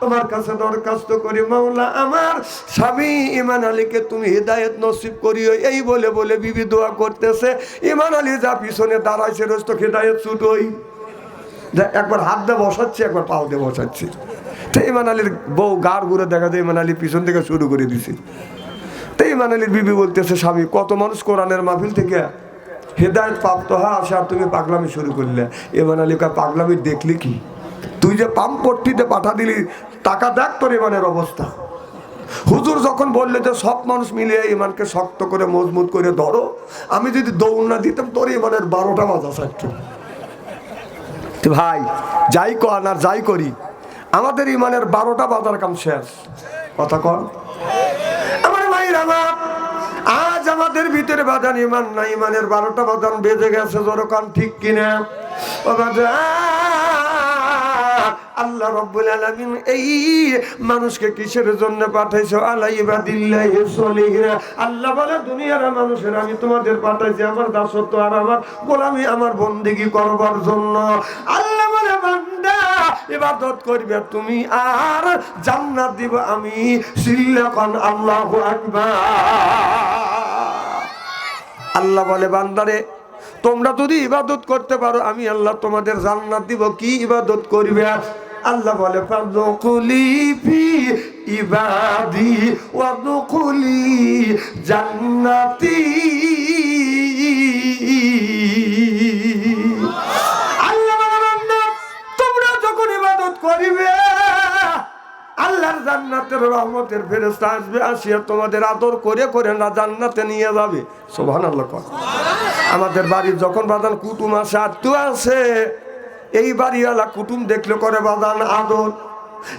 তোমার কাছে দরখাস্ত করি, মাওলা আমার। স্বামী ইমান আলীকে তুমি হৃদায়ত নসিব করিও, এই বলে বলে বিবি দোয়া করতেছে। ইমান আলী যা পিছনে দাঁড়াইছে, রোজ তো হৃদায়ত ছুটোই। একবার হাত দিয়ে বসাচ্ছি, একবার পাও দিয়ে বসাচ্ছি। তো ইমান আলীর বউ গাড় ঘুরে দেখা যায়, ইমান আলী পিছন থেকে শুরু করে দিছি। তো ইমান আলীর বিবি বলতেছে, স্বামী, কত মানুষ কোরআনের মাহফিল থেকে হেদায়ত প্রাপ্ত হয় আসে আর তুমি পাগলামি শুরু করলে? ইমান আলী পাগলামি দেখলি কি? তুই যে পাম্প পট্টিতে পাঠা দিলি, টাকা দেখ তোর ইমানের অবস্থা। হুজুর যখন বললে যে সব মানুষ মিলিয়ে ইমানকে শক্ত করে, মজবুত করে ধরো, আমি যদি দৌড় না দিতাম, তোর ইমানের বারোটা বাজা থাকতো। ভাই, যাই কর আর যাই করি, আমাদের ইমানের বারোটা বাজার কাম শেষ। কথা কন। আমার ভাইর আমার আজ আমাদের ভিতরে বাজান ইমান না ইমানের বারোটা বাজান বেজে গেছে, জোরকান ঠিক কিনা? আল্লাহ রব্বুল আলামিন এই মানুষকে কিসের জন্য পাঠাইছো? আলাইবা দিল্লাহি সলিহরা আল্লাহ বলে, দুনিয়ার মানুষের আমি তোমাদের পাঠাইছি আমার দাসত্ব আর আমার গোলামি আমার বন্দিগি করবার জন্য। আল্লাহ বলে, বান্দা, ইবাদত করবে তুমি আর জান্নাত দিব আমি। সিল্লাকান আল্লাহু আকবার। আল্লাহ বলে বান্দারে তোমরা যদি ইবাদত করতে পারো, আমি আল্লাহ তোমাদের জান্নাত দিব। কি ইবাদত করবে? আল্লাহ বলে ফি ইবাদি ওয়াদখুলি জান্নাতি। তোমরা যখন ইবাদত করিবে আল্লাহর জান্নাতের রহমতের ফেরেস্তা আসবে আসিয়া তোমাদের আদর করে করে না জান্নাতে নিয়ে যাবে। সোভান আল্লাহ আমাদের বাড়ির যখন বাদান কুটুম আসে আত্মীয় আছে এই বাড়িওয়ালা কুটুম দেখলে, করে বাদান আদর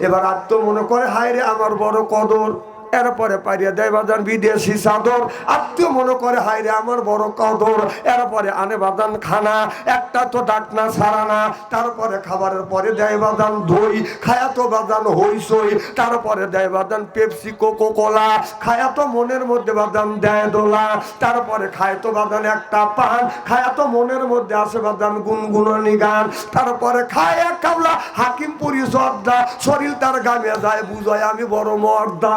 এবার আত্ম মনে করে হায় রে আমার বড় কদর এরপরে পাইরিয়া দেয় বাজান বিদেশি চাদর। আত্মীয় মনে করে, হায় রে, আমার বড় কদর। এরপরে আনে বাদান খানা, একটা তো ডাকনা ছাড়ানা তারপরে খাবারের পরে দেয় বাদান দই খায়া তো বাদান হইসই তারপরে দেয় বাদান পেপসি কোকো কোলা খায়া তো মনের মধ্যে বাদান দেয় দোলা। তারপরে খায় তো বাদান একটা পান খায়া তো মনের মধ্যে আসে বাদান গুনগুনানি গান। তারপরে খায় এক কাবলা হাকিমপুরি জর্দা শরীর তার গামে যায় বুঝায়, আমি বড় মর্দা।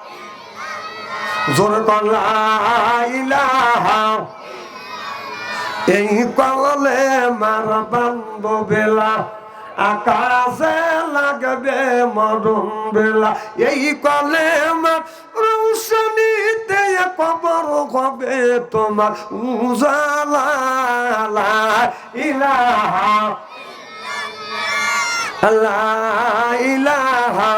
জোরে কর লাইলাহা এই কলে মার বান্ধ বেলা, আকাশে লাগবে মরণ বেলা। এই কলে মার রৌশনীতে কবর হবে তোমার উজালা ইলাহা লা ইলাহা।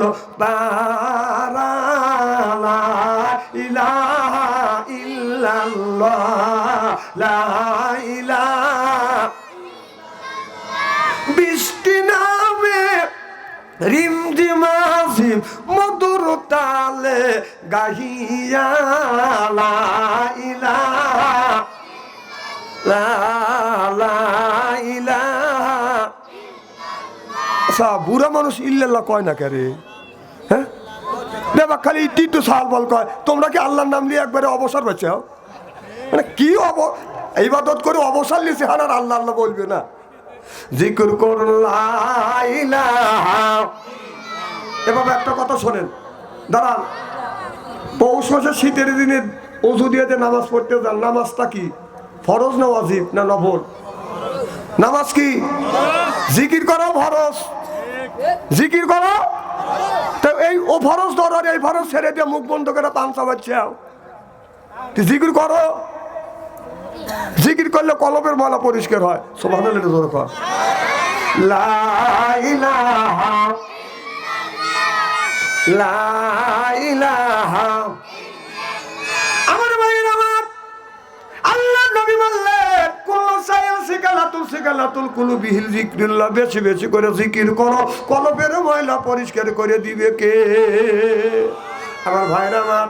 পাগল পারা লা ইলাহা ইল্লাল্লাহ, লা ইলাহা বৃষ্টি নামে রিমঝিমাঝিম মধুর তালে গাহিয়া, লা লা লা ইলাহা আচ্ছা বুড়া মানুষ ইল্লাল্লাহ কয় না কে হ্যাঁ দেবা খালি টিটু সাল বল কয়, তোমরা কি আল্লাহর নাম নিয়ে একবারে অবসর পেয়েছে? মানে কি অব, ইবাদত করে অবসর লিছে হার আর আল্লাহ আল্লাহ বলবে না। জিকির এভাবে একটা কথা শোনেন। দাঁড়ান। পৌষ মাসে শীতের দিনে অজু দিয়ে যে নামাজ পড়তে যান, নামাজটা কি? ফরজ না ওয়াজিব না নফল? নামাজ কি? জিকির করো ফরজ। জিকির করো। তো এই ও ফরজ ধরো এই ফরজ ছেড়ে দিয়ে মুখ বন্ধ করে পান চাবাচ্ছে জিকির করো। জিকির করলে কলবের মালা পরিষ্কার হয়। সোভান জোর কর। লা ইলাহা। সিকালাতুল সিকালাতুল কুলু বিহিল বেশি বেশি করে জিকির করো। কলবের ময়লা পরিষ্কার করে দিবে কে? আমার ভাইরা আমার,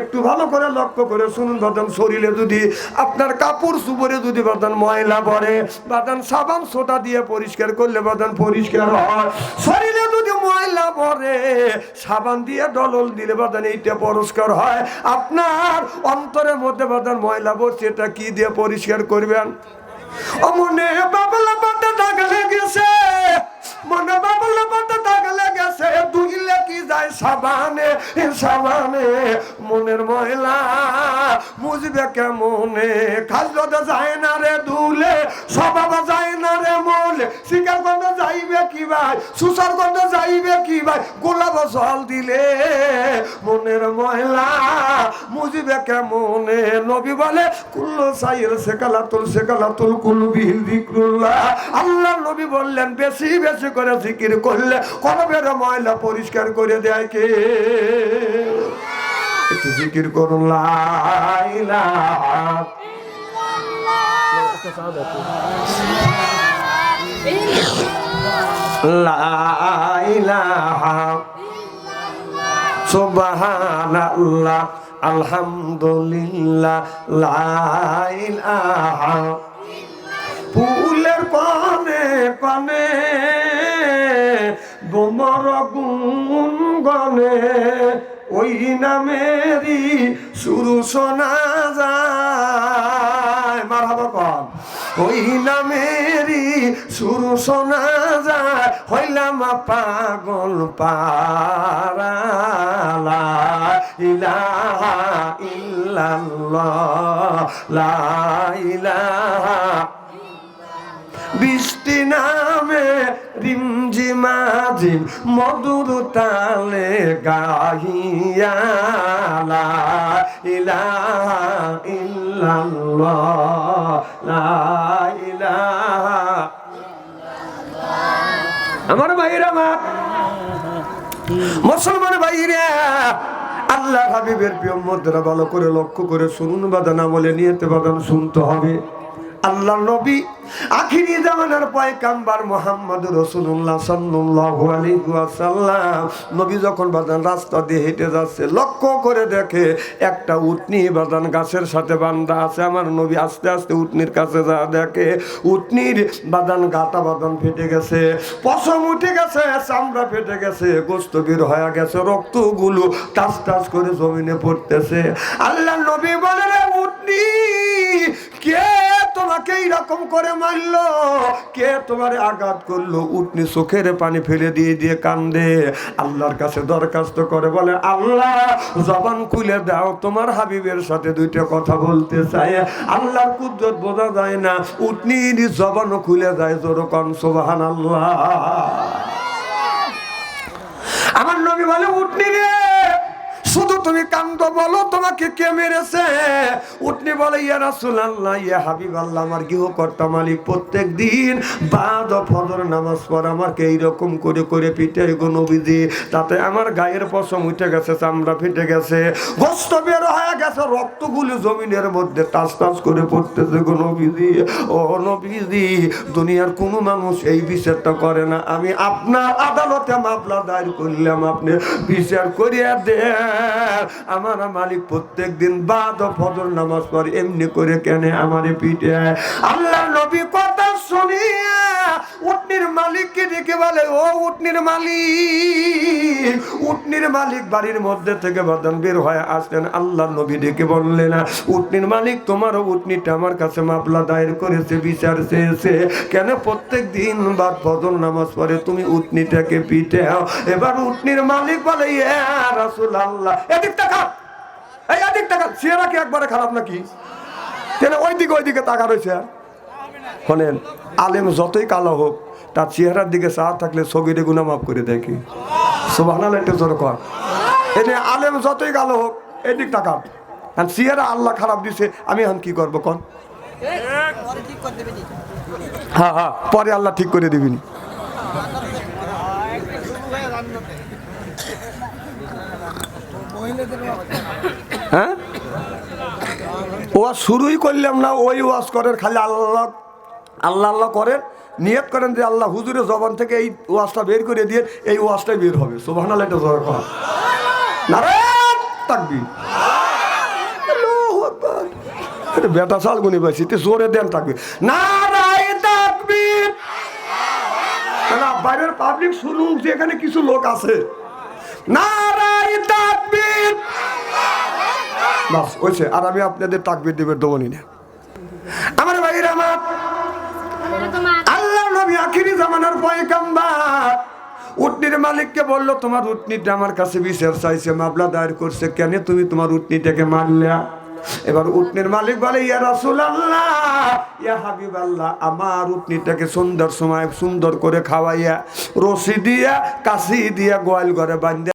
একটু ভালো করে লক্ষ্য করে শুনুন বাদান শরীরে যদি, আপনার কাপড় সুপরে যদি বাদান ময়লা পড়ে বাদান সাবান সোটা দিয়ে পরিষ্কার করলে বাদান পরিষ্কার হয়। শরীরে যদি ময়লা পড়ে, সাবান দিয়ে ডলল দিলে বাদান এইটা পরিষ্কার হয়। আপনার অন্তরের মধ্যে বাদান ময়লা পড়ছে, এটা কি দিয়ে পরিষ্কার করবেন? অমনে বাবলা পাতা দাগ লেগেছে মনে বাবলা পাতা দাগ লেগেছে ধুইলে কি যায় সাবানে সাবানে, মনের ময়লা মুজবে কেমনে? খাজতে যায় না রে ধুলে সবাবা যায় না রে মলে শিকার গন্ধ যাইবে কি ভাই সুসার গন্ধ যাইবে কি ভাই, গোলাপ জল দিলে মনের ময়লা মুজবে কেমনে? নবী বলে, কুল্লো সাইল সেকালাতুল সেকালাতুল কুলু বিহিল যিকরুল্লাহ। আল্লাহ নবী বললেন, বেশি বেশি করে জিকির করলে কলবের ময়লা পরিষ্কার করে দেয় কে? একটু জিকির করুন, লা ইলাহা লা ইলাহা সুবহানাল্লাহ, আলহামদুলিল্লাহ, লা ফুলের পানে পানে বোমর গুন গনে, ওই নামেরই শুরু শোনা যায়। মার হাবা কন। ওই নামেরই শুরু শোনা যায়। হইলাম পাগল পারালা ইলাহা ইল্লাল্লাহ, লা বৃষ্টি নামে রিমঝিমাঝিম মধুর তালে গাহিয়া, লা ইলাহা ইল্লাল্লাহ, লা আমার ভাইরা আমার মুসলমান ভাইরা আল্লাহ হাবিবের প্রিয় মুদ্রা ভালো করে লক্ষ্য করে শুনুন বাদান আমলে নিয়েতে বাদান শুনতে হবে। আল্লাহ নবী আখিরি জামানার পয়কাম্বার মোহাম্মদ রসুল্লাহ সাল্লাল্লাহু আলাইহি ওয়াসাল্লাম। নবী যখন বাদান রাস্তা দিয়ে হেঁটে যাচ্ছে, লক্ষ্য করে দেখে একটা উটনি বাদান গাছের সাথে বান্ধা আছে। আমার নবী আস্তে আস্তে উটনির কাছে যা দেখে, উটনির বাদান গাটা বাদান ফেটে গেছে, পশম উঠে গেছে, চামড়া ফেটে গেছে, গোস্ত বের হয়ে গেছে, রক্তগুলো টাস টাস করে জমিনে পড়তেছে। আল্লাহ নবী বলে উটনি, কে তোমাকে এইরকম করে মারলো। কে তোমার আঘাত করল? উটনি চোখের পানি ফেলে দিয়ে দিয়ে কান্দে। আল্লাহর কাছে দরখাস্ত করে বলে, আল্লাহ, জবান খুলে দাও। তোমার হাবিবের সাথে দুইটা কথা বলতে চাই আল্লাহর কুদরত বোঝা যায় না। উটনির জবানও খুলে যায় জোরকন সোবাহান আল্লাহ আমার নবী বলে, উটনি রে তুমি কান্দ বলো, তোমাকে কে মেরেছে? উটনি বলে, ইয়া রাসুল আল্লাহ ইয়া হাবিব আল্লাহ আমার গৃহকর্তা মালিক, প্রত্যেক দিন বাদ ফজর নামাজ পর আমাকে এইরকম করে করে পিঠে গো নবীজি, তাতে আমার গায়ের পশম উঠে গেছে, চামড়া ফেটে গেছে, গোস্ত বের হয়ে গেছে, রক্তগুলো জমিনের মধ্যে টাস টাস করে পড়তেছে গো নবীজি। ও নবীজি, দুনিয়ার কোনো মানুষ এই বিচারটা করে না। আমি আপনার আদালতে মামলা দায়ের করলাম, আপনি বিচার করিয়া দেন। আমার মালিক প্রত্যেক দিন বাদ ও ফজর নামাজ পড়ে, এমনি করে কেন আমার পিঠে আল্লাহ নবী কথা উটনির মালিককে ডেকে বলে, ও উটনির মালিক উটনির মালিক বাড়ির মধ্যে থেকে বাদান বের হয়ে আসলেন। আল্লাহ নবী ডেকে বললেন, উটনির মালিক তোমার উটনিটা আমার কাছে মামলা দায়ের করেছে, বিচার চেয়েছে। কেন প্রত্যেক দিন বাদ ফজর নামাজ পড়ে তুমি উটনিটাকে পিঠে এবার উটনির মালিক বলে, ইয়া রাসূল আল্লাহ এদিক তাকা। এই এদিক তাকা। চেহারা কি একবারে খারাপ নাকি? তাহলে ওই দিকে ওই দিকে তাকা রয়েছে আর। শোনেন আলেম যতই কালো হোক, তার চেহারার দিকে চা থাকলে সগিরে গুনা মাফ করে দেয় সুবহানাল্লাহ, একটু জোর কর এনে আলেম যতই কালো হোক, এদিক আর চেহারা আল্লাহ খারাপ দিছে, আমি এখন কি করব কন? হ্যাঁ হ্যাঁ পরে আল্লাহ ঠিক করে দিবিনি হ্যাঁ? ওয়াজ শুরুই করলাম না, ওই ওয়াজ করেন, খালি আল্লাহ আল্লাহ আল্লাহ করেন, নিয়ত করেন যে আল্লাহ হুজুরের জবান থেকে এই ওয়াজটা বের করে দিয়ে এই ওয়াজটাই বের হবে। সুবাহ এটা জোর কর তাকবি বেটা শাল গুনি পাইছি তে জোরে দেন তাকবি না বাইরের পাবলিক শুনুক যে এখানে কিছু লোক আছে। আর আমি আপনাদের তাকবির দেবের দমনি না আমার ভাইয়ের আমার আল্লাহ নবী আখিরি জামানার পয়গাম্বার। উটনির মালিককে বলল, তোমার উটনিটা আমার কাছে বিচার চাইছে, মামলা দায়ের করছে কেন? তুমি তোমার উটনিটাকে মারলা। এবার উটনির মালিক বলে, ইয়া রাসুল আল্লাহ ইয়া হাবিব আল্লাহ আমার উটনিটাকে সুন্দর সময় সুন্দর করে খাওয়াইয়া, রশি দিয়া, কাশি দিয়া গোয়াল ঘরে বান্ধে